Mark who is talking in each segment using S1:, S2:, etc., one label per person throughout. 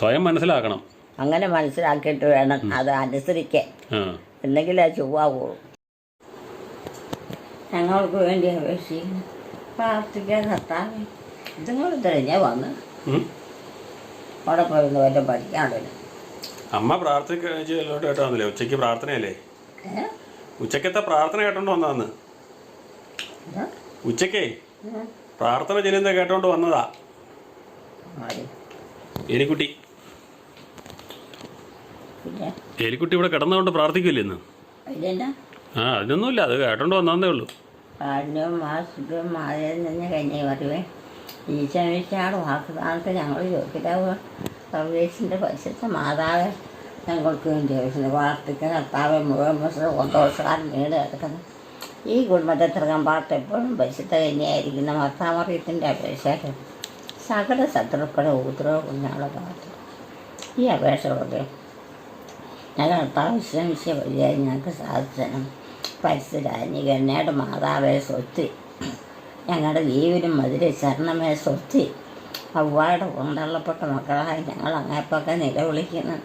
S1: സ്വയം മനസ്സിലാക്കണം.
S2: അങ്ങനെ മനസ്സിലാക്കിയിട്ട് വേണം അത് അനുസരിക്കാൻ. എന്തെങ്കിലും അത് ചൊവ്വാകുള്ളൂ ഞങ്ങൾക്ക് വേണ്ടി അപേക്ഷിക്കുന്നു പ്രാർത്ഥിക്കാൻ കർത്താവേ ഇതുങ്ങൾ തിരഞ്ഞേ വന്ന്
S1: ഉം.
S2: അവിടെ പോയി വല്ലതും പഠിക്കാണ്ടല്ലോ
S1: അമ്മ പ്രാർത്ഥിക്കലോട്ട് ഉച്ചയ്ക്ക് ഉച്ചയ്ക്ക് പ്രാർത്ഥനയല്ലേ? ഉച്ചക്കത്തെ പ്രാർത്ഥന കേട്ടോണ്ട് വന്നതാന്ന്? ഉച്ചക്കേ? പ്രാർത്ഥന ചെല്ലുന്ന കേട്ടോണ്ട് വന്നതാ? എലിക്കുട്ടി. എലിക്കുട്ടി ഇവിടെ കിടന്നുകൊണ്ട് പ്രാർത്ഥിക്കില്ലേ ഇന്ന്? ആ അതിനൊന്നുമില്ല അത് കേട്ടോണ്ട് വന്നതേ ഉള്ളൂ.
S2: കാടിനും മാസത്തിലും മാതയിൽ നിന്ന് കഴിഞ്ഞേ പറയുവേ ഈശോമിച്ചാട് വാക്കുദാനത്തെ ഞങ്ങൾ ചോദിക്കാവ് സർവേശിന്റെ പരിശുദ്ധ മാതാവ് ഞങ്ങൾക്ക് വേണ്ടി ചോദിച്ചത് പ്രാർത്ഥിക്കുന്ന കർത്താവ് മുഴുവൻ ദിവസം ഒന്നോഷക്കാരൻ വീട് കിടക്കുന്നത് ഈ കുടുംബത്തെ തിറങ്ങാൻ പാട്ട് എപ്പോഴും പരിശുദ്ധ കന്യായിരിക്കുന്ന മർത്താമറിയത്തിന്റെ അപേക്ഷ സകല ശത്രുക്കളുടെ ഉപദ്രവ ഈ അപേക്ഷകളൊക്കെ ഞങ്ങൾ വിശ്രമിച്ച വഴിയായി ഞങ്ങൾക്ക് സാധിച്ചണം പരിസ്ഥിതി എന്നയുടെ മാതാവേ സ്വത്തി. ഞങ്ങളുടെ വീവിനും മധുര ശരണമേ സ്വത്തി. അവ്വായുടെ കൊണ്ടള്ളപ്പെട്ട മക്കളായി ഞങ്ങൾ അങ്ങേപ്പൊക്കെ നിലവിളിക്കുന്നു.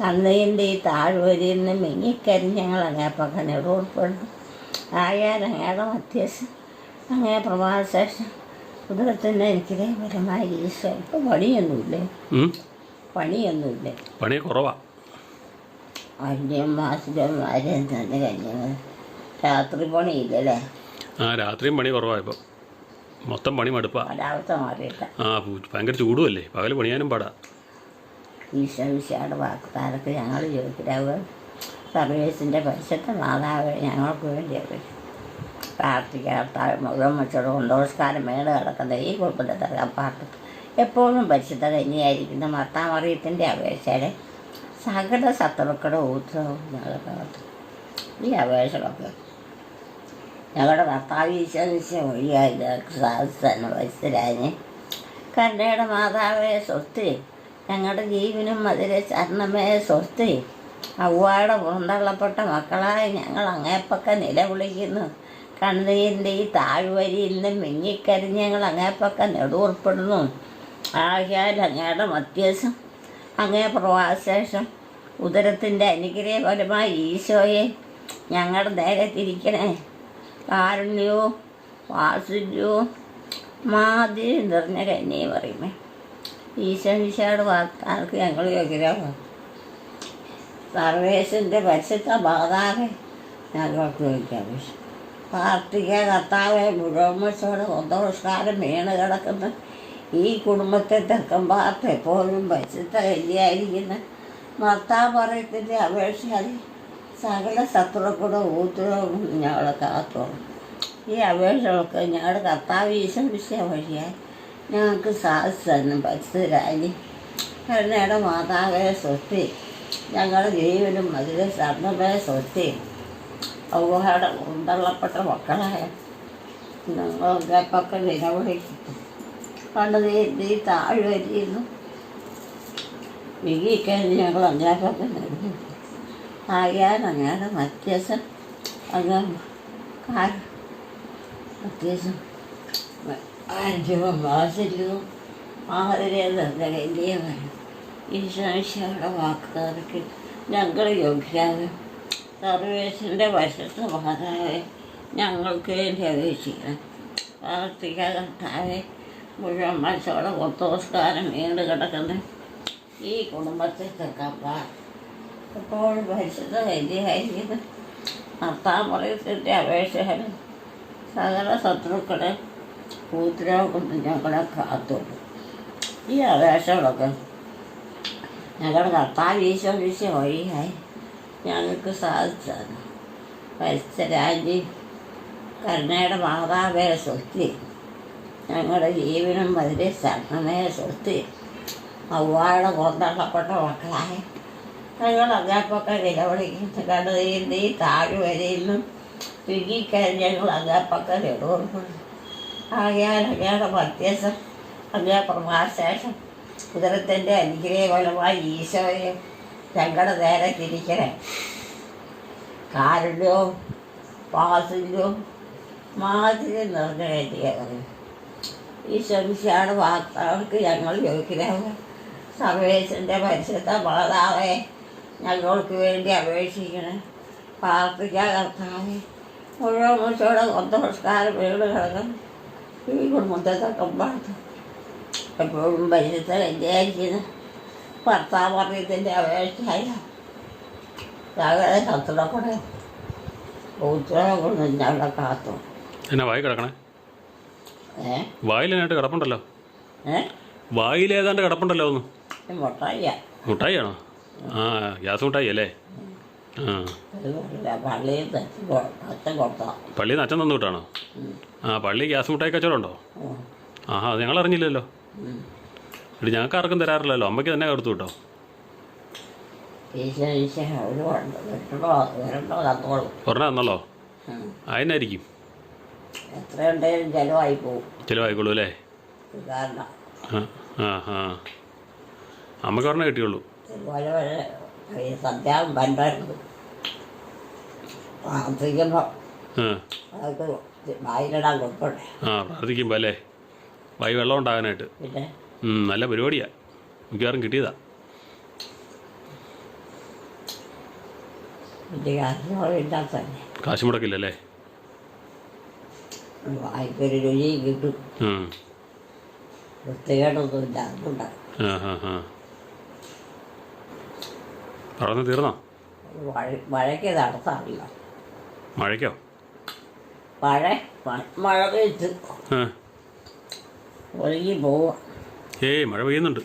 S2: കന്നീന്റെ ഈ താഴ്വരിയിൽ നിന്ന് മിങ്ങിക്കരിഞ്ഞ് ഞങ്ങൾ അങ്ങേപ്പൊക്കെ നിലവിൽപ്പെടുന്നു ആയാൽ അങ്ങയുടെ മധ്യസ്ഥ അങ്ങേ പ്രഭാതശേഷം കുതിരത്തിന്റെ എനിക്കിതേ പരമായി ഈശോ ഇപ്പം പണിയൊന്നുമില്ലേ. പണിയൊന്നുമില്ലേ?
S1: പണി കുറവാ.
S2: അന്യം മാസത്തിലും ആരെയും തന്നെ കഴിഞ്ഞത് രാത്രി പണിയില്ലല്ലേ
S1: ആ രാത്രിയും പണി കുറവായപ്പോ. മൊത്തം പണി മടുപ്പാ.
S2: കാലാവസ്ഥ മാറിയില്ല.
S1: ആ ഭയങ്കര ചൂടുമല്ലേ പകൽ പണിയാനും പാടാ.
S2: വാക്കുകാർക്ക് ഞങ്ങൾ ചോദിക്കാവ് സർവീസിന്റെ പരിശുദ്ധ മാതാവ് ഞങ്ങൾക്ക് വേണ്ടി പ്രാർത്ഥിക്കാത്ത വെച്ചോട് കൊണ്ടോസ്കാരം മേട് കിടക്കുന്ന ഈ കുടുംബത്തെ തകർപ്പാട്ട് എപ്പോഴും പരിശുദ്ധ കന്യായിരിക്കുന്ന മർത്താമറിയത്തിന്റെ അപേക്ഷയുടെ സകല ശത്രുക്കളുടെ ഞങ്ങൾ നടത്തും ഈ അപേക്ഷകളൊക്കെ. ഞങ്ങളുടെ കർത്താവ് ഈശ്വരിച്ച വഴിയായി സാധിച്ചു വയസ്സിലായി കരുണയുടെ മാതാവേ സ്വസ്തി. ഞങ്ങളുടെ ജീവനും അതിലെ ചരണമേ സ്വസ്തി. അവ്വാടെ പുറന്തള്ളപ്പെട്ട മക്കളായി ഞങ്ങൾ അങ്ങേപ്പൊക്കെ നിലവിളിക്കുന്നു. കണ്ണീരിന്റെ ഈ താഴ്വരിയിൽ നിന്ന് മിങ്ങിക്കരിഞ്ഞ് ഞങ്ങൾ അങ്ങേപ്പൊക്കെ നെടുവർപ്പെടുന്നു. ആകയാൽ അങ്ങയുടെ മധ്യസം അങ്ങേ പ്രവാസശേഷം ഉദരത്തിന്റെ അനുഗ്രഹഫലമായി ഈശോയെ ഞങ്ങളുടെ നേരെ തിരിക്കണേ. കാരുണ്യവും വാസുല്യവും മാതിരി നിറഞ്ഞ കന്യയെ പറയുമേ. ഈശോ ഈശോയുടെ വാർത്താർക്ക് ഞങ്ങൾ യോഗ്യരാമോ സർവേശന്റെ പരിശുദ്ധ മാതാവെ ഞങ്ങൾക്ക് ചോദിക്കാം പ്രാർത്ഥിക്കാൻ കർത്താവെ മുഴുവൻസോടെ ഒന്നോഷ്കാരം വീണ് കിടക്കുന്ന. ഈ കുടുംബത്തെ പാർത്ത് എപ്പോഴും പരിശുദ്ധ കന്യായിരിക്കുന്ന മർത്താപറയത്തിന്റെ അപേക്ഷ സകല ശത്രുക്കളുടെ ഊത്തുകളും ഞങ്ങളെ കാത്തോളും. ഈ അപേക്ഷകളൊക്കെ ഞങ്ങളുടെ കർത്താവ് ഈശ്വരിച്ച വഴിയായി ഞങ്ങൾക്ക് സാധിച്ചു തന്നെ പരിസ്ഥിതി കരുണയുടെ മാതാവെ സ്വത്തി ഞങ്ങളുടെ ജീവനും അതിലെ ശരണമേ സ്വത്തി അവഹാടെ ഉണ്ടള്ളപ്പെട്ട മക്കളായ ഞങ്ങളൊക്കെ നിലവിളിക്കും പണ്ട് ഈ നീ താഴ്വരിയിരുന്നു വികിക്കഴിഞ്ഞ് ഞങ്ങൾ നിലവിളിക്കും ആയാൽ അങ്ങനെ അങ്ങ് കാ അത്യാവശ്യം ആരോഗ്യവും വാത്സല്യവും ആദരവും നിർദ്ദയമാണ് ഈശോയുടെ വാക്കുകൾക്ക് ഞങ്ങൾ യോഗ്യാതെ സർവേശന്റെ വശത്ത് മാതാവെ ഞങ്ങൾക്ക് വേണ്ടി അപേക്ഷിക്കണം. പ്രാർത്ഥിക്കാതെ മുഴുവൻ മനുഷ്യരുടെ കൊത്തോസ്കാരം വീണ് കിടക്കുന്ന. ഈ കുടുംബത്തെ തീർക്കാൻ ഇപ്പോൾ പരിശുദ്ധ കല്യായിരിക്കുന്നു ഭർത്താമറിയത്തിന്റെ അപേക്ഷകരും സകല ശത്രുക്കളെ കൊണ്ട് ഞങ്ങളെ കാത്തുള്ളൂ ഈ അപേക്ഷകളൊക്കെ ഞങ്ങളുടെ കർത്താവ് ഈശോ വിശ വഴിയായി ഞങ്ങൾക്ക് സാധിച്ചതാണ്. പരിസ്ഥരാജി കരുണയുടെ മാതാവേ സ്വസ്തി. ഞങ്ങളുടെ ജീവനും വളരെ ശരണമേ സ്വസ്തി. അവ്വാടെ കൊന്തള്ളപ്പെട്ട മക്കളായി. ഞങ്ങൾ അങ്ങാപ്പൊക്കെ നിലവിളിക്കുന്നു കടയിൽ ഈ താഴ്വരയിലും വിങ്ങിക്കഴിഞ്ഞ് ഞങ്ങൾ അങ്ങാപ്പൊക്കെ നിലവിളിക്കുന്നു ആകയാൽ അങ്ങയുടെ മധ്യസ്ഥം അങ്ങേ പ്രഭാശേഷം കുതിരത്തിന്റെ അനുഗ്രഹഫലമായി ഈശോയെ ഞങ്ങളുടെ നേരെ തിരിക്കണേ. കാരുണ്യവും വാത്സല്യവും മാതിരി നിറഞ്ഞ കരുതിയത് ഈ ശംശാട് വാർത്തകൾക്ക് ഞങ്ങൾ യോഗ്യരാകുക സർവേശന്റെ പരിശുദ്ധ മാതാവെ ഞങ്ങൾക്ക് വേണ്ടി അപേക്ഷിക്കണം. പ്രാർത്ഥിക്കാൻ കർത്താവേ മുഴുവൻ മുച്ചോടെ കൊന്തപുരസ്കാരം വീട് കിടക്കും ഈ കുടുംബത്തെ പാർത്ത് എപ്പോഴും പരിശുദ്ധ വിചാരിക്കുന്ന ഭർത്താവ് പറഞ്ഞതിന്റെ അപേക്ഷയായ. സകല ശത്രുക്കൂടെ ഉത്തരവ് ഞങ്ങളെ കാത്തു.
S1: എന്നാ വായി കിടക്കണേ?
S2: ഏ?
S1: വായിലെന്നായിട്ട് കിടപ്പുണ്ടല്ലോ. വായിലേതാണ്ട് കിടപ്പുണ്ടല്ലോ ഒന്ന്. മുട്ടായിയാണോ? ആ ഗ്യാസ് മുട്ടായി അല്ലേ? ആ.
S2: പള്ളിയിൽ
S1: നിന്ന് അച്ഛൻ തന്നു വിട്ടാണോ? ആ പള്ളി ഗ്യാസ് മുട്ടായി കച്ചവടമുണ്ടോ? ആഹാ അത് ഞങ്ങൾ അറിഞ്ഞില്ലല്ലോ. എടി ഞങ്ങൾക്ക് ആർക്കും തരാറില്ലല്ലോ. അമ്മയ്ക്ക് തന്നെ കൊടുത്തു
S2: തന്നോളും.
S1: ഒരെണ്ണം
S2: തന്നോളൂ?
S1: അതിനായിരിക്കും
S2: എത്രയുണ്ടെങ്കിലും ചിലവായി പോകും
S1: ചിലവായിക്കോളൂ അല്ലേ?
S2: ഇത് കാരണം.
S1: ആ ആ ആ. അമ്മയ്ക്ക് ഒരെണ്ണം കിട്ടിയുള്ളൂ.
S2: ഇതുപോലെ വരെ ഈ സന്ധ്യാവും പണ്ടായിരുന്നു പ്രാർത്ഥിക്കുമ്പോൾ
S1: ആ.
S2: അതൊക്കെ വായിലിടാൻ കൊടുക്കണ്ടേ?
S1: ആ പ്രാർത്ഥിക്കുമ്പോൾ അല്ലേ? വൈ വെള്ളം ഉണ്ടാകാനായിട്ട്.
S2: പിന്നെ?
S1: ഉം, നല്ല പരിപാടിയാ. മിക്കവാറും കിട്ടിയതാ.
S2: വലിയ
S1: കാശ് മുടക്കില്ലല്ലേ
S2: വായിക്കൊരു രുചിയും കിട്ടും
S1: ഉം.
S2: വൃത്തികേടൊന്നും ഇല്ല അതുകൊണ്ടാണ്
S1: ആ ആ ആ. പറഞ്ഞു തീർന്നോ?
S2: മഴ മഴയ്ക്ക് നടത്താറില്ല.
S1: മഴയ്ക്കോ
S2: മഴ മഴ പെയ്ത്ത്
S1: ആ.
S2: ഒഴുകി പോവാ.
S1: ഏയ് മഴ പെയ്യുന്നുണ്ട്.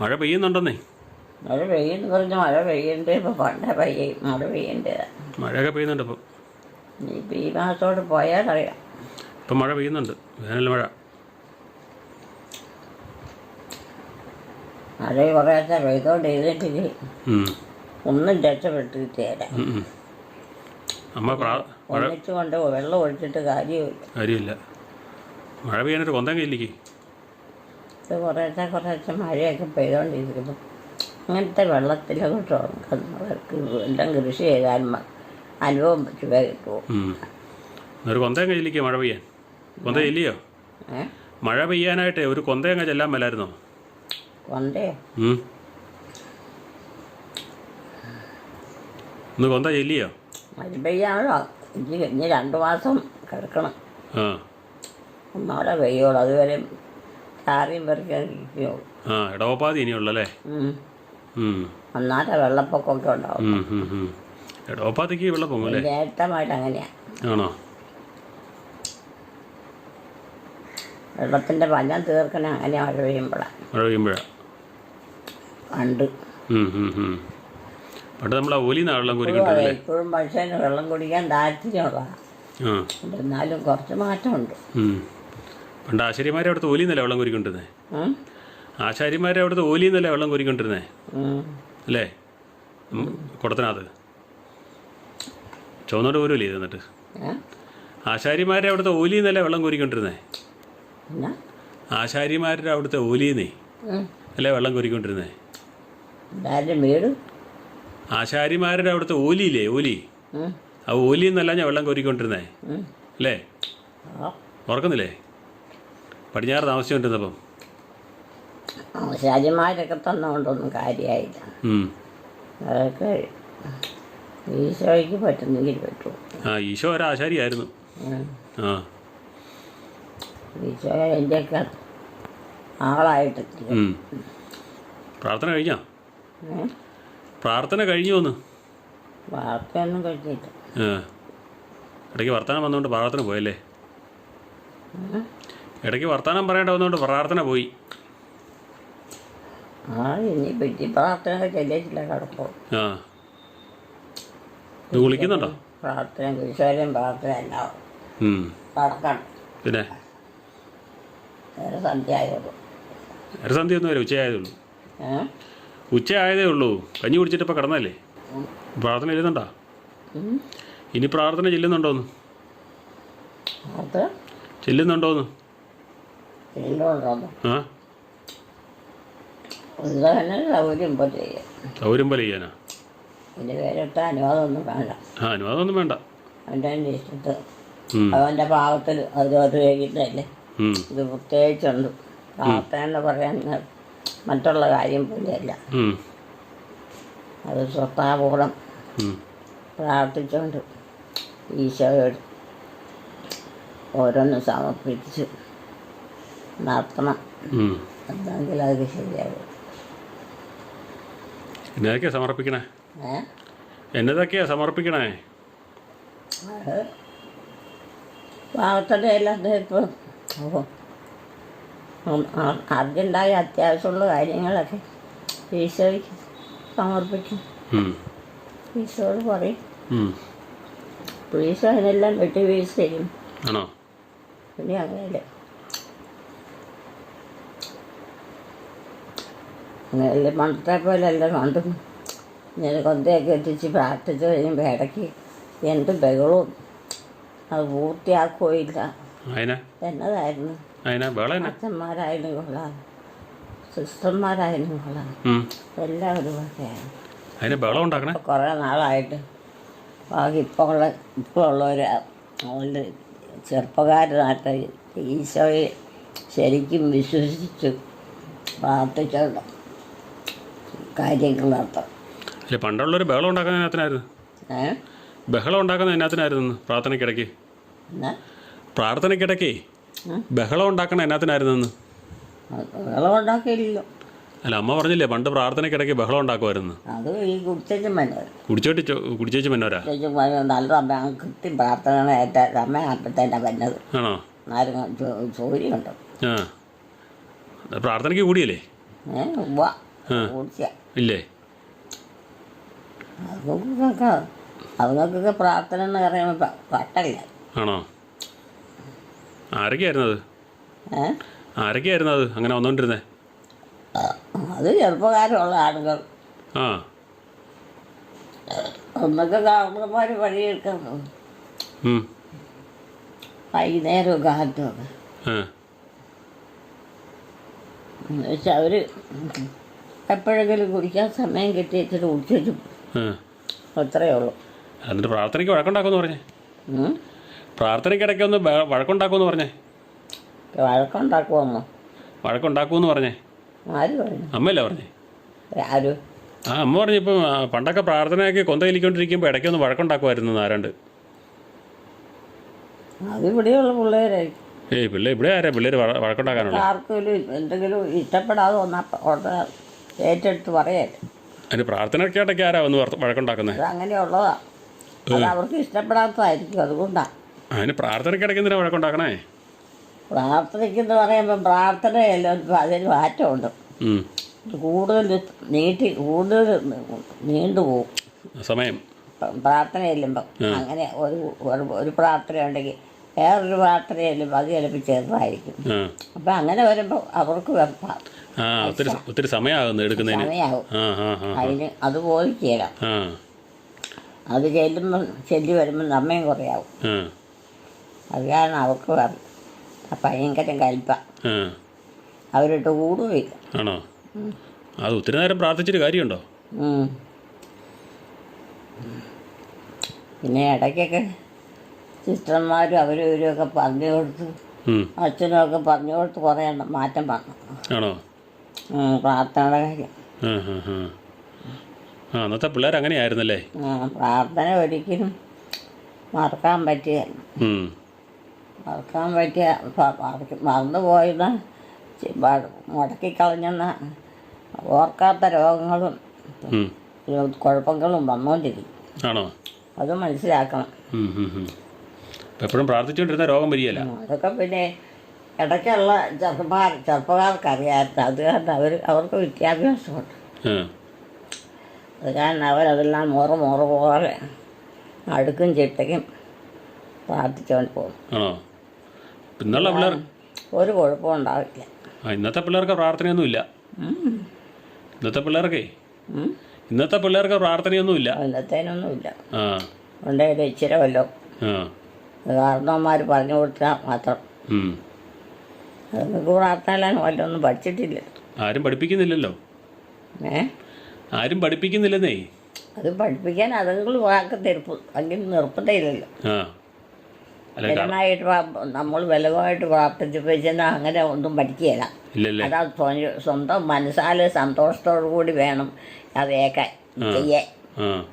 S1: മഴ പെയ്യുന്നുണ്ടെന്നേ.
S2: മഴ പെയ്യുന്നു പറഞ്ഞ മഴ പെയ്യണ്ടേ ഇപ്പം. പണ്ടേ പെയ്യ മഴ പെയ്യണ്ടേ.
S1: മഴയൊക്കെ പെയ്യുന്നുണ്ട് ഇപ്പം.
S2: ഇനിയിപ്പോൾ ഈ മാസത്തോട് പോയാലറിയാം
S1: ഇപ്പം മഴ പെയ്യുന്നുണ്ട്. വേനൽ മഴ.
S2: മഴ കുറേശ്ശെ പെയ്തോണ്ട്
S1: ഉം.
S2: ഒന്നും
S1: ഉം. അമ്മ
S2: കൊണ്ട് വെള്ളം ഒഴിച്ചിട്ട് കാര്യമില്ല
S1: കാര്യമില്ല. മഴ പെയ്യാനൊരു കൊന്തം കയ്യിലേക്ക്
S2: ഇത് കുറേശ്ശെ കുറേശ്ശെ മഴയൊക്കെ പെയ്തോണ്ടിരിക്കുന്നു. അങ്ങനത്തെ വെള്ളത്തിലൊക്കെ ഉറങ്ങുന്നവർക്ക് എല്ലാം കൃഷി ചെയ്താൽ മ- അനുഭവം
S1: ഉം. ഒരു കൊന്തയം കയ്യിലേക്ക് മഴ പെയ്യാൻ. കൊന്ത ഇല്ലയോ? മഴ പെയ്യാനായിട്ട് ഒരു കൊന്തയങ്ങ ചെല്ലാൻ മേലായിരുന്നോ. ഇന്ന് കൊന്ത ചെല്ലിയോ?
S2: മഴ പെയ്യാണല്ലോ ഇനി രണ്ട് മാസം കിടക്കണം. മഴ പെയ്യുള്ളൂ. അതുവരെ ചാറിയും ഇരിക്കുള്ളൂ.
S1: ആ ഇടവപ്പാതി ഇനിയുള്ളല്ലേ.
S2: അന്നാലെ വെള്ളപ്പൊക്കമൊക്കെ ഉണ്ടാവും.
S1: ഇടവപ്പാതിക്ക് വെള്ളം പൊങ്ങും അല്ലേ?
S2: നേരത്തമായിട്ട് അങ്ങനെയാണ്
S1: ആണോ?
S2: വെള്ളത്തിന്റെ പഞ്ഞം തീർക്കണേ അങ്ങനെ മഴ പെയ്യുമ്പോഴാണ്
S1: മഴ പെയ്യുമ്പോഴാ?
S2: പണ്ട്.
S1: പണ്ട് നമ്മൾ ആ വെള്ളം
S2: ഇപ്പോഴും മനുഷ്യന് വെള്ളം കുടിക്കാൻ താല്പര്യമുള്ളതാണ് എന്നാലും കുറച്ച് മാറ്റമുണ്ട്.
S1: പണ്ട് ആശാരിമാരെ അവിടുത്തെ ഓലിന്നല്ലേ വെള്ളം കുരിക്കൊണ്ടിരുന്നേ? ആശാരിമാരെ അവിടുത്തെ ഓലിന്നല്ലേ വെള്ളം കുരിക്കൊണ്ടിരുന്നേ. അല്ലേ? കുടത്തിനകത്ത്. ചുവന്നോട് പോലും ഇല്ലേ ഇത് എന്നിട്ട്? ആശാരിമാരെ അവിടുത്തെ ഓലിന്നല്ലേ വെള്ളം കോരിക്കൊണ്ടിരുന്നേ? ആശാരിമാരുടെ അവിടുത്തെ ഓലിന്നേ. അല്ലേ വെള്ളം കോരിക്കൊണ്ടിരുന്നേ?
S2: വീട്?
S1: ആശാരിമാരുടെ അവിടുത്തെ ഓലിയില്ലേ ഓലി? ആ ഓലിന്നല്ല ഞാൻ വെള്ളം കോരിക്കൊണ്ടിരുന്നേ. അല്ലേ? ഓർക്കുന്നില്ലേ? പടിഞ്ഞാറ് താമസിച്ചുകൊണ്ടിരുന്നപ്പം.
S2: ആശാരിമാരൊക്കെ തന്നുകൊണ്ടൊന്നും കാര്യമായില്ല. അതൊക്കെ ഈശോയ്ക്ക് പറ്റുന്നെങ്കിൽ പറ്റൂ.
S1: ആ ഈശോ ഒരു ആശാരിയായിരുന്നു ആ.
S2: ഈശോ എന്റെയൊക്കെ ആളായിട്ട്.
S1: പ്രാർത്ഥന കഴിഞ്ഞോ? പ്രാർത്ഥന കഴിഞ്ഞു വന്ന്
S2: വാർത്തയൊന്നും കഴിഞ്ഞിട്ട്
S1: ആ. ഇടയ്ക്ക് വർത്തമാനം വന്നുകൊണ്ട് പ്രാർത്ഥന പോയല്ലേ? ഇടയ്ക്ക് വർത്തമാനം പറയേണ്ട വന്നുകൊണ്ട് പ്രാർത്ഥന പോയി.
S2: ആ ഇനി പറ്റി പ്രാർത്ഥന ചെല്ലിട്ടില്ല കിടക്കും
S1: ആ. ഇത് കുളിക്കുന്നുണ്ടോ?
S2: പ്രാർത്ഥന ഈശോയും പ്രാർത്ഥന എല്ലാം
S1: ഉം.
S2: നടക്കണം
S1: പിന്നെ?
S2: സന്ധ്യ
S1: ഒന്നും വരെ ഉച്ചയായതേ ഉള്ളൂ ഉച്ച ആയതേ ഉള്ളൂ. കഞ്ഞി കുടിച്ചിട്ട് ഇപ്പോൾ കിടന്നല്ലേ പ്രാർത്ഥന ചെല്ലുന്നുണ്ടോ ഇനി പ്രാർത്ഥന ചെല്ലുന്നുണ്ടോന്ന്? ചെല്ലുന്നുണ്ടോന്ന്? ആ.
S2: സൗകര്യം പോലെ
S1: ചെയ്യാനാ?
S2: പേരിട്ട അനുവാദമൊന്നും വേണ്ട.
S1: ആ അനുവാദമൊന്നും വേണ്ട.
S2: അവന്റെ തന്നെ ഇഷ്ടത്ത്
S1: ഉം.
S2: അവന്റെ പാവത്തിൽ അത്. ഇത് പ്രത്യേകിച്ചുണ്ട്. പ്രാർത്ഥന പറയുന്ന മറ്റുള്ള കാര്യം പോലെയല്ല. അത് ശ്രദ്ധാപൂർവം. പ്രാർത്ഥിച്ചുകൊണ്ട് ഈശോയോട് ഓരോന്ന് സമർപ്പിച്ച് നടത്തണം. എന്തെങ്കിലും അത് ശരിയാകും
S1: സമർപ്പിക്കണേ. എന്നതൊക്കെയാ സമർപ്പിക്കണേ?
S2: പാവത്തോടെ ഇപ്പം അർജുണ്ടായ അത്യാവശ്യമുള്ള കാര്യങ്ങളൊക്കെ ഈശോയ്ക്ക് സമർപ്പിക്കും. ഈശോട് പറയും. ഈശോ അതിനെല്ലാം വെട്ടി വീഴ്ച ചെയ്യും പിന്നെ അങ്ങനെയല്ലേ. അങ്ങനെയല്ലേ പണ്ടത്തെ പോലെയല്ല പണ്ടും ഞാൻ കൊന്തയൊക്കെ എത്തിച്ച് പ്രാർത്ഥിച്ച് കഴിയുമ്പോൾ ഇടയ്ക്ക് എന്ത് ബഹളവും അത് പൂർത്തിയാക്കുകയില്ല എന്നതായിരുന്നു. അച്ഛന്മാരായാലും കൊള്ളാം. സിസ്റ്റർമാരായാലും കൊള്ളാം. എല്ലാവരും ഇപ്പോൾ കുറേ നാളായിട്ട്. ബാക്കി ഇപ്പോൾ ഉള്ള ഇപ്പോൾ ഉള്ളവർ അവരുടെ ചെറുപ്പക്കാരനായിട്ട് ഈശോയെ ശരിക്കും വിശ്വസിച്ച് പ്രാർത്ഥിച്ചുള്ള കാര്യങ്ങൾ നടത്തും.
S1: അല്ലെ പണ്ടുള്ളൊരു ബഹളം ഉണ്ടാക്കുന്ന അതിനകത്തിനായിരുന്നു. ബഹളം ഉണ്ടാക്കുന്ന അതിനകത്തിനായിരുന്നു പ്രാർത്ഥനയ്ക്കിടയ്ക്ക്. പ്രാർത്ഥനയ്ക്കിടയ്ക്ക്. ബഹളം ഉണ്ടാക്കണ
S2: വെള്ളം ഉണ്ടാക്കിയില്ലല്ലോ.
S1: അല്ല അമ്മ പറഞ്ഞില്ലേ പണ്ട് പ്രാർത്ഥനയ്ക്കിടയ്ക്ക് ബഹളം ഉണ്ടാക്കുമായിരുന്നു.
S2: അത് ഈ കുടിച്ചും മന്നത്
S1: കുടിച്ചോട്ടി കുടിച്ചേച്ചി മന്നോരാ
S2: കുടിച്ചും നല്ല കൃത്യം പ്രാർത്ഥന ഏറ്റ സമയം അപ്പോഴത്തേന്റെ വന്നത്.
S1: ആണോ?
S2: ആരും
S1: ആ. പ്രാർത്ഥനയ്ക്ക് കൂടിയല്ലേ? ഇല്ലേ?
S2: അതുങ്ങൾക്കൊക്കെ പ്രാർത്ഥന എന്ന് പറയുമ്പോൾ പാട്ടല്ല.
S1: ആണോ? ആരൊക്കെയായിരുന്നു അത് ആരൊക്കെയായിരുന്നു അത്? അങ്ങനെ വന്നോണ്ടിരുന്നേ?
S2: അത് ചെറുപ്പക്കാരുള്ള ആളുകൾ
S1: ആ.
S2: ഒന്നൊക്കെ കാരണന്മാർ വഴിയെടുക്കാൻ വൈകുന്നേരവും കാലത്തുമൊക്കെ എന്നുവെച്ചാൽ അവർ എപ്പോഴെങ്കിലും കുടിക്കാൻ സമയം കിട്ടിയിട്ട്
S1: കുടിച്ചു
S2: അത്രയേ ഉള്ളൂ.
S1: എന്നിട്ട് പ്രാർത്ഥനയ്ക്ക് വഴക്കുണ്ടാക്കുമെന്ന് പറഞ്ഞേ.
S2: പ്രാർത്ഥനയ്ക്ക്
S1: ഇടയ്ക്ക് ഒന്ന് വഴക്കുണ്ടാക്കുമെന്ന് പറഞ്ഞേ.
S2: വഴക്കുണ്ടാക്കുമെന്നോ?
S1: വഴക്കുണ്ടാക്കുമെന്ന് പറഞ്ഞേ.
S2: ആര് പറഞ്ഞു?
S1: അമ്മയല്ലേ പറഞ്ഞേ?
S2: ആര്?
S1: ആ അമ്മ പറഞ്ഞു ഇപ്പം പണ്ടൊക്കെ പ്രാർത്ഥനയൊക്കെ കൊന്തയിലിക്കൊണ്ടിരിക്കുമ്പോൾ ഇടയ്ക്കൊന്ന് വഴക്കുണ്ടാക്കുമായിരുന്നു ആരാണ്ട്
S2: അത് ഇവിടെയുള്ള പിള്ളേരായിരിക്കും.
S1: ഏയ് പിള്ളേ ഇവിടെ ആരാ? പിള്ളേർ വഴക്കുണ്ടാക്കാനുള്ള
S2: ആർക്കും എന്തെങ്കിലും ഇഷ്ടപ്പെടാതെ ഉടനെ ഏറ്റെടുത്ത് പറയല്ലേ
S1: അതിന് പ്രാർത്ഥനയ്ക്കിടയ്ക്ക് ആരാ വർത്ത- വഴക്കുണ്ടാക്കുന്നത്
S2: അങ്ങനെയുള്ളതാ. അത് അവർക്ക് ഇഷ്ടപ്പെടാത്തതായിരിക്കും അതുകൊണ്ടാണ്
S1: അതിന് പ്രാർത്ഥനയ്ക്കിടയ്ക്ക് എന്തിനാ വഴക്കുണ്ടാക്കണേ?
S2: പ്രാർത്ഥനയ്ക്കെന്ന് പറയുമ്പോൾ പ്രാർത്ഥനയല്ല അതിന് മാറ്റമുണ്ട്. കൂടുതൽ നീട്ടി കൂടുതൽ നീണ്ടുപോകും
S1: സമയം.
S2: പ്രാർത്ഥന ചെല്ലുമ്പം അങ്ങനെ ഒരു ഒരു- പ്രാർത്ഥന ഉണ്ടെങ്കിൽ വേറൊരു പ്രാർത്ഥന ചെല്ലുമ്പോൾ അത് ചിലപ്പോൾ ചെറുതായിരിക്കും. അപ്പം അങ്ങനെ വരുമ്പോൾ അവർക്ക് വെപ്പാ-
S1: ആ ഒത്തിരി ഒത്തിരി സമയമാകുന്നു എടുക്കുന്നതിന്.
S2: സമയമാവും
S1: ആ ആ ആ
S2: അതിന് അതുപോലെ ചെയ്യണം
S1: ആ.
S2: അത് ചെല്ലുമ്പോൾ ചെല്ലി വരുമ്പോൾ നമ്മയും കുറയാവും.
S1: ആ.
S2: അത് കാരണം അവർക്ക് വ- ഭയങ്കര കൽപ്പ.
S1: ആ.
S2: അവരിട്ട് കൂടുകയില്ല
S1: ആണോ? അത് ഒത്തിരി നേരം പ്രാർത്ഥിച്ചിട്ട് കാര്യമുണ്ടോ?
S2: ഉം. പിന്നെ ഇടയ്ക്കൊക്കെ സിസ്റ്റർമാരും അവരും ഇവരും ഒക്കെ പറഞ്ഞു കൊടുത്ത്
S1: ഉം.
S2: അച്ഛനും ഒക്കെ പറഞ്ഞു കൊടുത്ത് കുറേ എണ്ണം മാറ്റം വന്നു.
S1: ആണോ?
S2: പ്രാർത്ഥനയുടെ കാര്യം.
S1: ആ ആ ആ. ആ അന്നത്തെ പിള്ളേർ അങ്ങനെയായിരുന്നല്ലേ?
S2: ആ, പ്രാർത്ഥന ഒരിക്കലും മറക്കാൻ പറ്റിയ
S1: ഉം.
S2: മറക്കാൻ പറ്റിയ പ- മറക്ക- മറന്നു പോയെന്ന മുടക്കിക്കളഞ്ഞെന്ന ഓർക്കാത്ത രോഗങ്ങളും
S1: ഉം.
S2: രോ- കുഴപ്പങ്ങളും വന്നുകൊണ്ടിരിക്കും
S1: ആണോ?
S2: അത് മനസ്സിലാക്കണം.
S1: ഉം, ഉം, ഉം. ഇപ്പം എപ്പോഴും പ്രാർത്ഥിച്ചുകൊണ്ടിരുന്ന രോഗം വരികയല്ല.
S2: അതൊക്കെ പിന്നെ ഇടയ്ക്കുള്ള ചെറുപ്പക്കാർ ചെറുപ്പക്കാർക്ക് അറിയാമായിരുന്നു അത് കാരണം അവർ അവർക്ക് വിദ്യാഭ്യാസമുണ്ട്. അത് കാരണം അവരതെല്ലാം മോറ് മോറ് പോലെ അടുക്കും ചിട്ടയ്ക്കും പ്രാർത്ഥിച്ചുകൊണ്ട് പോകും.
S1: ആണോ? ഇന്നുള്ള പിള്ളേർ?
S2: ഒരു കുഴപ്പവും ഉണ്ടാവില്ല.
S1: ഇന്നത്തെ പിള്ളേർക്ക് പ്രാർത്ഥനയൊന്നുമില്ല. ഇന്നത്തെ പിള്ളേർക്കേ? ഇന്നത്തെ പിള്ളേർക്ക് പ്രാർത്ഥനയൊന്നുമില്ല.
S2: ഇന്നത്തേനൊന്നുമില്ല ഉണ്ടെങ്കിൽ ഇച്ചിരി വല്ലോ
S1: ആ.
S2: കാരണവന്മാർ പറഞ്ഞു കൊടുത്താൽ മാത്രം. പ്രാർത്ഥനയിലാണ് വല്ലൊന്നും പഠിച്ചിട്ടില്ല.
S1: ആരും പഠിപ്പിക്കുന്നില്ലല്ലോ.
S2: ഏ?
S1: ആരും പഠിപ്പിക്കുന്നില്ലെന്നേ.
S2: അത് പഠിപ്പിക്കാൻ അതുങ്ങൾ വാക്ക് തെരുപ്പ് അല്ലെങ്കിൽ നിർബന്ധമില്ലല്ലോ സ്ഥിരമായിട്ട് നമ്മൾ ബലമായിട്ട് പ്രാർത്ഥിച്ചപ്പോഴേക്കുന്ന അങ്ങനെ ഒന്നും പഠിക്കുകയില്ല. അതാ സ്വന്തം മനസ്സാൽ സന്തോഷത്തോടു കൂടി വേണം അതേക്കാൻ ചെയ്യാൻ.
S1: ആ.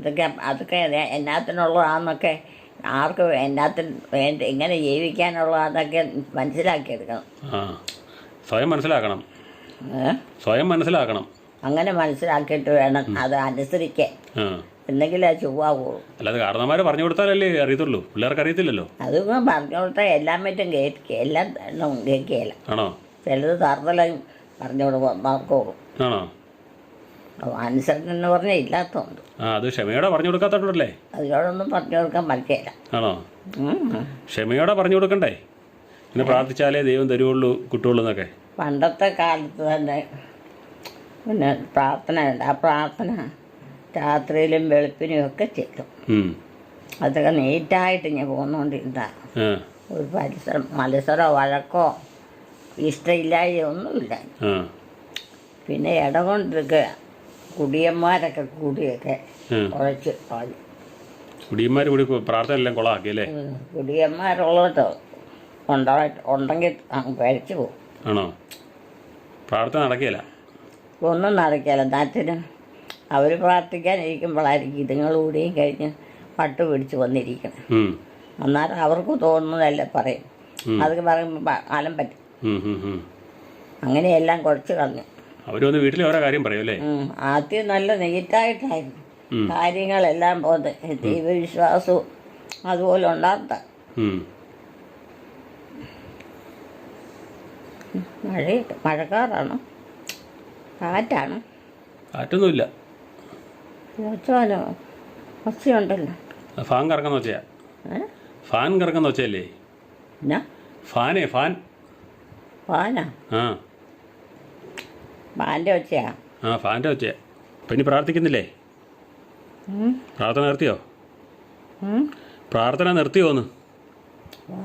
S2: ഇതൊക്കെ അതൊക്കെ എന്നാത്തിനുള്ളതാന്നൊക്കെ എന്നാത്തിനുള്ളതാണെന്നൊക്കെ ആർക്ക് വേണ്ടാത്ത വേണ്ട എങ്ങനെ ജീവിക്കാനുള്ള അതൊക്കെ
S1: മനസ്സിലാക്കിയെടുക്കണം സ്വയം മനസ്സിലാക്കണം. സ്വയം മനസ്സിലാക്കണം.
S2: അങ്ങനെ മനസ്സിലാക്കിയിട്ട് വേണം അത് അനുസരിക്കാൻ. എന്തെങ്കിലും അത് ചൊവ്വാകുള്ളൂ
S1: അല്ലാതെ കാരണന്മാർ പറഞ്ഞു കൊടുത്താലല്ലേ അറിയത്തുള്ളൂ. പിള്ളേർക്ക് അറിയത്തില്ലല്ലോ.
S2: അതൊന്നും പറഞ്ഞു കൊടുത്താൽ എല്ലാം പറ്റും കേൾക്കുക എല്ലാം കേൾക്കുകയില്ല
S1: ആണോ?
S2: ചിലത് തറുതലും പറഞ്ഞു കൊടുക്കും
S1: ആണോ?
S2: അനുസരണം എന്ന് പറഞ്ഞാൽ ഇല്ലാത്തതുണ്ട്
S1: ആ അത് ക്ഷമയോടെ പറഞ്ഞു കൊടുക്കാത്തോണ്ടല്ലേ?
S2: അതിനോടൊന്നും പറഞ്ഞു കൊടുക്കാൻ പറ്റില്ല
S1: ആണോ? ക്ഷമയോടെ പറഞ്ഞു കൊടുക്കണ്ടേ? ഇങ്ങനെ പ്രാർത്ഥിച്ചാലേ ദൈവം തരുവുള്ളൂ കിട്ടുള്ളൂ എന്നൊക്കെ
S2: പണ്ടത്തെ കാലത്ത് തന്നെ പിന്നെ പ്രാർത്ഥന ഉണ്ട്. ആ പ്രാർത്ഥന രാത്രിയിലും വെളുപ്പിനും ഒക്കെ ചെല്ലും. അതൊക്കെ നീറ്റായിട്ട് ഞാൻ പോകുന്നോണ്ടിരുന്ന
S1: ആ.
S2: ഒരു പരിസരം മത്സരമോ വഴക്കോ ഇഷ്ടമില്ലായ്മ ഒന്നുമില്ല. പിന്നെ ഇടകൊണ്ടിരിക്കുക. കുടിയന്മാരൊക്കെ കൂടിയൊക്കെ. കുഴച്ച് പാടി.
S1: കുടിയന്മാർ കൂടി പ്രാർത്ഥന എല്ലാം കൊളാക്കി അല്ലേ?
S2: കുടിയന്മാരുള്ളതോ ഉണ്ടായിട്ട് ഉണ്ടെങ്കിൽ പഴിച്ചു പോകും.
S1: ആണോ? പ്രാർത്ഥന നടക്കില്ല
S2: ഒന്നും നടക്കില്ല നാട്ടിന് അവർ പ്രാർത്ഥിക്കാൻ ഇരിക്കുമ്പോഴായിരിക്കും ഇതുങ്ങൾ കൂടിയും കഴിഞ്ഞ് പട്ട് പിടിച്ച് വന്നിരിക്കണം. അന്നേരം അവർക്ക് തോന്നുന്നതല്ലേ പറയും. അതൊക്കെ പറയുമ്പോൾ കാലം പറ്റും. അങ്ങനെയെല്ലാം കുറച്ച് കളഞ്ഞു.
S1: അവർ വന്ന് വീട്ടിൽ ഓരോ കാര്യം പറയും അല്ലേ?
S2: ആദ്യം നല്ല നീറ്റായിട്ടായിരുന്നു
S1: ഉം.
S2: കാര്യങ്ങളെല്ലാം പോകുന്നത് ദൈവവിശ്വാസവും അതുപോലെ ഉണ്ടാകത്ത
S1: ഉം.
S2: മഴ മഴക്കാറാണ്. കാറ്റാണ്.
S1: കാറ്റൊന്നുമില്ല.
S2: ഒച്ചയുണ്ടല്ലോ.
S1: ഫാൻ കറക്കുന്ന വെച്ചയാ ഫാൻ കറക്കുന്ന വെച്ചല്ലേ ഫാനേ ഫാൻ.
S2: പാനാ
S1: ആ.
S2: പാന്റെ ഒച്ചയാ.
S1: ആ ഫാന്റെ ഒച്ചയാ. അപ്പം ഇനി പ്രാർത്ഥിക്കുന്നില്ലേ. പ്രാർത്ഥന നിർത്തിയോ. പ്രാർത്ഥന നിർത്തിയോന്ന്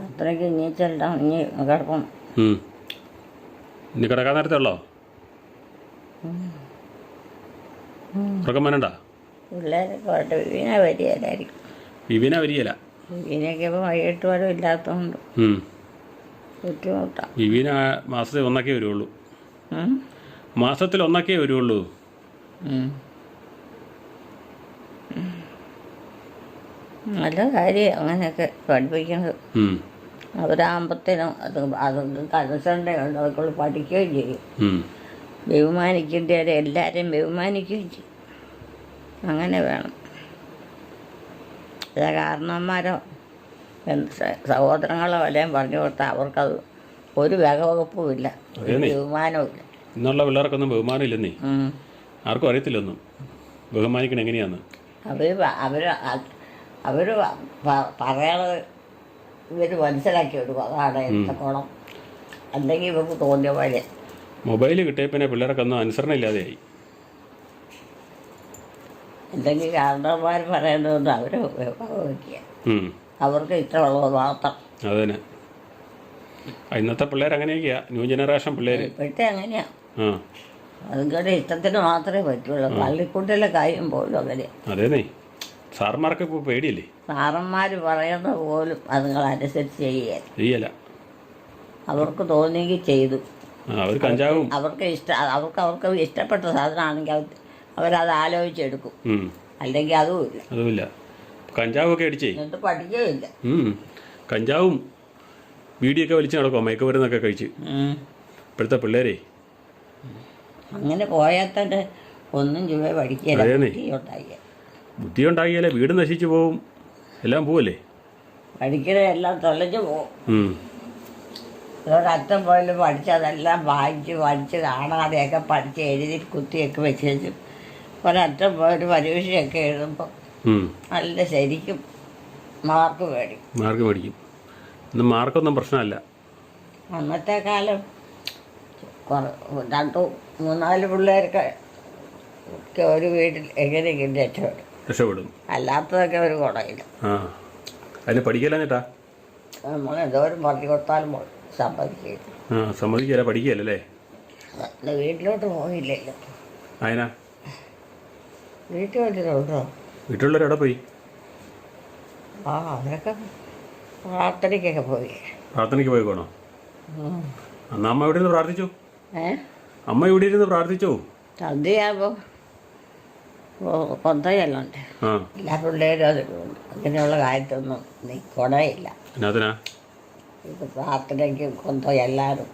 S2: അത്രയ്ക്ക് ഇനി ചെല്ലാം ഇനി കിടക്കണം.
S1: ഇനി കിടക്കാൻ നേരത്തെ ഉള്ളോ? ഉറക്കം വേണ്ട
S2: പിള്ളേരൊക്കെ വിവിന വരികയില്ലായിരിക്കും
S1: വിവിന വരികയില്ല
S2: വിവിനൊക്കെ ഇപ്പോൾ വൈകിട്ട് വരെ ഇല്ലാത്തതുകൊണ്ട്. ബുദ്ധിമുട്ടാണ്
S1: വിവിന മാസത്തിൽ ഒന്നൊക്കെ വരുള്ളൂ. മാസത്തിൽ ഒന്നൊക്കെ വരുള്ളൂ.
S2: നല്ല കാര്യം അങ്ങനെയൊക്കെ പഠിപ്പിക്കുന്നത്. അവരാകുമ്പോഴത്തേനും അത് അതൊക്കെ അനുസരണയുണ്ട് അതൊക്കെ പഠിക്കുകയും ചെയ്യും.
S1: ബഹുമാനിക്കേണ്ടി
S2: ബഹുമാനിക്കേണ്ടവരെ എല്ലാവരെയും ബഹുമാനിക്കുകയും ചെയ്യും. അങ്ങനെ വേണം. ചില സ- സഹോദരങ്ങളോ എല്ലാം പറഞ്ഞു കൊടുത്താൽ അവർക്കത് ഒരു വകവകുപ്പും ഇല്ല. ബഹുമാനവും ഇല്ല.
S1: ഇന്നുള്ള പിള്ളേർക്കൊന്നും ബഹുമാനം ഇല്ലെന്നേ
S2: ഉം.
S1: ആർക്കും അറിയത്തില്ലൊന്നും. ബഹുമാനിക്കണം എങ്ങനെയാന്ന്
S2: അവർ അവർ അവർ പറയാതെ ഇവർ മനസ്സിലാക്കി കൊടുക്കും അതാണ് എത്തക്കോണം അല്ലെങ്കിൽ ഇവർക്ക് തോന്നിയ പോലെ.
S1: മൊബൈൽ കിട്ടിയ പിന്നെ പിള്ളേർക്കൊന്നും അനുസരണ ഇല്ലാതെയായി
S2: എന്തെങ്കിലും കാരണവന്മാർ പറയുന്നതൊന്നും അവർ വയ്ക്കുക. അവർക്ക് ഇഷ്ടമുള്ളത് മാത്രം.
S1: അത് തന്നെ ആ, ഇന്നത്തെ പിള്ളേർ അങ്ങനെയൊക്കെയാ ന്യൂ ജനറേഷൻ പിള്ളേർ
S2: ഇപ്പോഴത്തെ അങ്ങനെയാ. അതുങ്ങളുടെ ഇഷ്ടത്തിന് മാത്രമേ പറ്റുള്ളൂ. പള്ളിക്കൂട്ടിലെ കാര്യം പോലും അങ്ങനെ.
S1: അതേന്നേ. സാറന്മാർക്ക് ഇപ്പോൾ പേടിയല്ലേ?
S2: സാറന്മാർ പറയുന്ന പോലും അതുങ്ങൾ അനുസരിച്ച് ചെയ്യാൻ
S1: ചെയ്യല.
S2: അവർക്ക് തോന്നിയെങ്കിൽ ചെയ്തു.
S1: അവർ കഞ്ചാവും.
S2: അവർക്ക് ഇഷ്ട അവർക്ക് അവർക്ക് ഇഷ്ടപ്പെട്ട സാധനമാണെങ്കിൽ അവർ അവരത് ആലോചിച്ചെടുക്കും. അല്ലെങ്കിൽ അതുമില്ല.
S1: അതുമില്ല. കഞ്ചാവൊക്കെ അടിച്ചേ?
S2: എന്നിട്ട് പഠിക്കുകയില്ല.
S1: കഞ്ചാവും. വീടിയൊക്കെ വലിച്ചു നടക്കുമോ മയക്കുമരുന്നൊക്കെ കഴിച്ച്? ഇപ്പോഴത്തെ പിള്ളേരെ?
S2: അങ്ങനെ പോയാൽ തന്നെ ഒന്നും ചുവ പഠിക്കില്ല
S1: അതേന്നേ. ബുദ്ധി ഉണ്ടാക്കിയാലേ വീട് നശിച്ചു പോവും. എല്ലാം പോവല്ലേ?
S2: പഠിക്കലെല്ലാം തൊലഞ്ഞു പോകും
S1: ഉം.
S2: ഒരറ്റം പോലും പഠിച്ചതെല്ലാം വായിച്ച് പഠിച്ച് കാണാതെയൊക്കെ പഠിച്ച് എഴുതി കുത്തിയൊക്കെ വെച്ചു ഒരറ്റം പോലും പരീക്ഷയൊക്കെ എഴുതുമ്പോൾ
S1: ഉം.
S2: നല്ല ശരിക്കും മാർക്ക് മേടിക്കും.
S1: മാർക്ക് മേടിക്കും. ഇന്ന് മാർക്കൊന്നും പ്രശ്നമല്ല.
S2: അന്നത്തെ കാലം രണ്ടു മൂന്നാൽ പിള്ളേർക്ക് ഒരു വീട്ടിൽ എങ്ങനെയെങ്കിലും രക്ഷപ്പെടും.
S1: രക്ഷപ്പെടും.
S2: അല്ലാത്തതൊക്കെ ഒരു കുടയില്ല.
S1: അതിന്
S2: നമ്മൾ എന്തോരം പറഞ്ഞു കൊടുത്താലും സമ്മതിക്കില്ല.
S1: സമ്മതിക്കില്ല സമ്മതിക്കല പഠിക്കുകയല്ലേ
S2: വീട്ടിലോട്ട് പോയില്ലല്ലോ.
S1: അതിനാ
S2: വീട്ടിൽ
S1: വീട്ടിലുള്ളവരവിടെ പോയി?
S2: ആ അവരൊക്കെ പ്രാർത്ഥനയ്ക്കൊക്കെ പോയി.
S1: പ്രാർത്ഥനയ്ക്ക് പോയിക്കോണോ?
S2: അന്നാമ്മ
S1: അന്ന് അമ്മ ഇവിടെ നിന്ന് പ്രാർത്ഥിച്ചു? അമ്മ ഇവിടെ ഇരുന്ന് പ്രാർത്ഥിച്ചോ?
S2: സന്ധ്യയാകുമ്പോൾ
S1: കൊന്തയല്ലുണ്ട്.
S2: എല്ലാ പിള്ളേരും അങ്ങനെയുള്ള കാര്യത്തൊന്നും
S1: എന്നാത്തിനാ?
S2: ഇത് പ്രാർത്ഥനയ്ക്ക് കൊന്ത എല്ലാവരും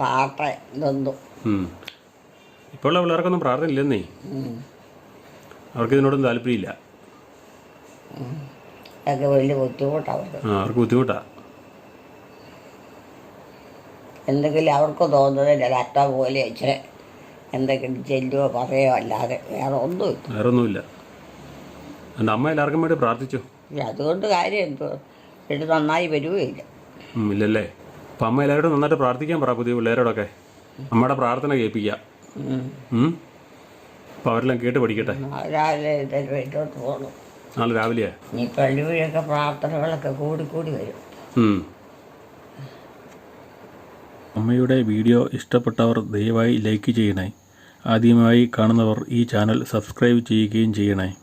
S2: പാട്ട ഇതൊന്നും.
S1: ഇപ്പോൾ പിള്ളേർക്കൊന്നും പ്രാർത്ഥന ഇല്ലെന്നേ. അവർക്ക് ഇതിനോടൊന്നും താല്പര്യമില്ല.
S2: അതൊക്കെ വലിയ ബുദ്ധിമുട്ടാണ് അവർക്ക്.
S1: ബുദ്ധിമുട്ടാണ്
S2: എന്തെങ്കിലും അവർക്ക് തോന്നുന്നത് ഒരറ്റ പോലെ ഇച്ചിരി എന്തെങ്കിലും ചെല്ലുവോ പറയോ അല്ലാതെ വേറെ ഒന്നുമില്ല.
S1: വേറെ ഒന്നുമില്ല എന്റെ അമ്മ എല്ലാവർക്കും വേണ്ടി പ്രാർത്ഥിച്ചു.
S2: അതുകൊണ്ട് കാര്യം എന്തോ? ഇത് നന്നായി വരുകയില്ല
S1: ഇല്ലല്ലേ? അപ്പം അമ്മ എല്ലാവരോടും നന്നായിട്ട് പ്രാർത്ഥിക്കാൻ പറ പുതിയ പിള്ളേരോടൊക്കെ. അമ്മയുടെ പ്രാർത്ഥന കേൾപ്പിക്കുക അപ്പം അവരെല്ലാം കേട്ട് പഠിക്കട്ടെ.
S2: രാവിലെ വീട്ടോട്ട് പോകണം
S1: നാളെ രാവിലെയാ?
S2: ഈ പള്ളി വഴിയൊക്കെ പ്രാർത്ഥനകളൊക്കെ കൂടി കൂടി വരും.
S3: അമ്മയുടെ വീഡിയോ ഇഷ്ടപ്പെട്ടവർ ദയവായി ലൈക്ക് ചെയ്യണേ. ആദ്യമായി കാണുന്നവർ ഈ ചാനൽ സബ്സ്ക്രൈബ് ചെയ്യുകയും ചെയ്യണേ.